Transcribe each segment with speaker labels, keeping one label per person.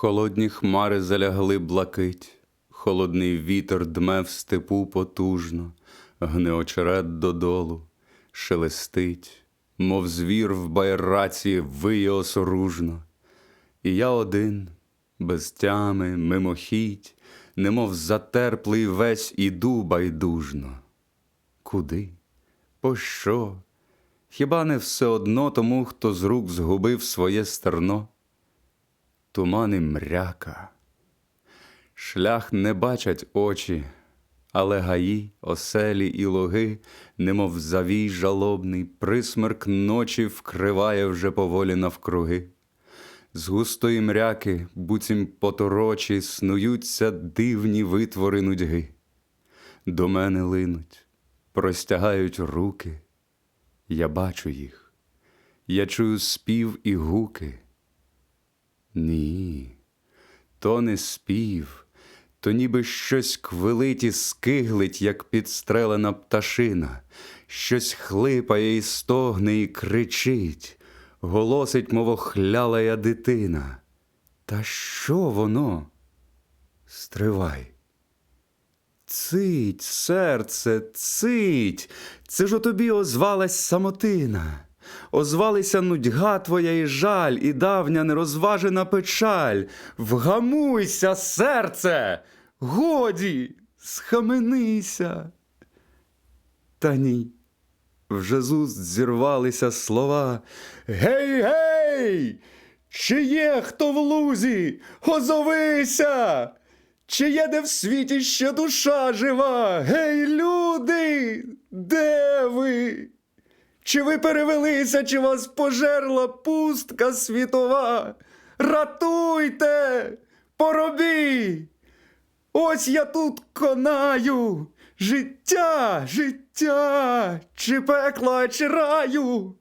Speaker 1: Холодні хмари залягли блакить, холодний вітер дме в степу потужно, гне очерет додолу, шелестить, мов звір в байраці виє осоружно. І я один, без тями, мимохідь, немов затерплий весь іду байдужно. Куди? Пощо? Хіба не все одно тому, хто з рук згубив своє стерно? Тумани мряка. Шлях не бачать очі, але гаї, оселі і логи, немов завій жалобний, присмерк ночі вкриває вже поволі навкруги. З густої мряки, буцім поторочі, снуються дивні витвори нудьги. До мене линуть, простягають руки. Я бачу їх, я чую спів і гуки. Ні, то не спів, то ніби щось квилить скиглить, як підстрелена пташина, щось хлипає і стогне, і кричить, голосить, мов охлялая дитина. Та що воно? Стривай. Цить, серце, цить, це ж у тобі озвалась самотина, озвалися нудьга твоя і жаль, і давня нерозважена печаль. Вгамуйся, серце, годі, схаменися. Та ні, вже з уст зірвалися слова. Гей, гей! Чи є хто в лузі? Озовися! Чи є де в світі ще душа жива? Гей, люди, де ви? Чи ви перевелися, чи вас пожерла пустка світова? Ратуйте, поробі! Ось я тут конаю. Життя, життя, чи пекла, чи раю.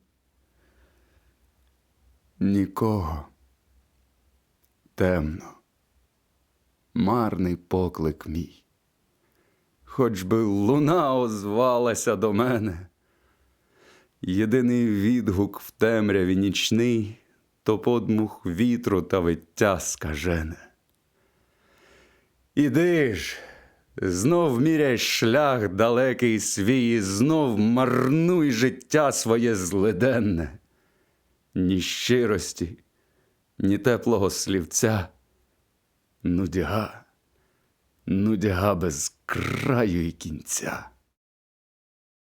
Speaker 1: Нікого. Темно марний поклик мій. Хоч би луна озвалася до мене, єдиний відгук в темряві нічний, то подмух вітру та виття скажене. Іди ж, знов міряй шлях далекий свій, знов марнуй життя своє злиденне, ні щирості, ні теплого слівця. Нудьга, нудьга без краю і кінця.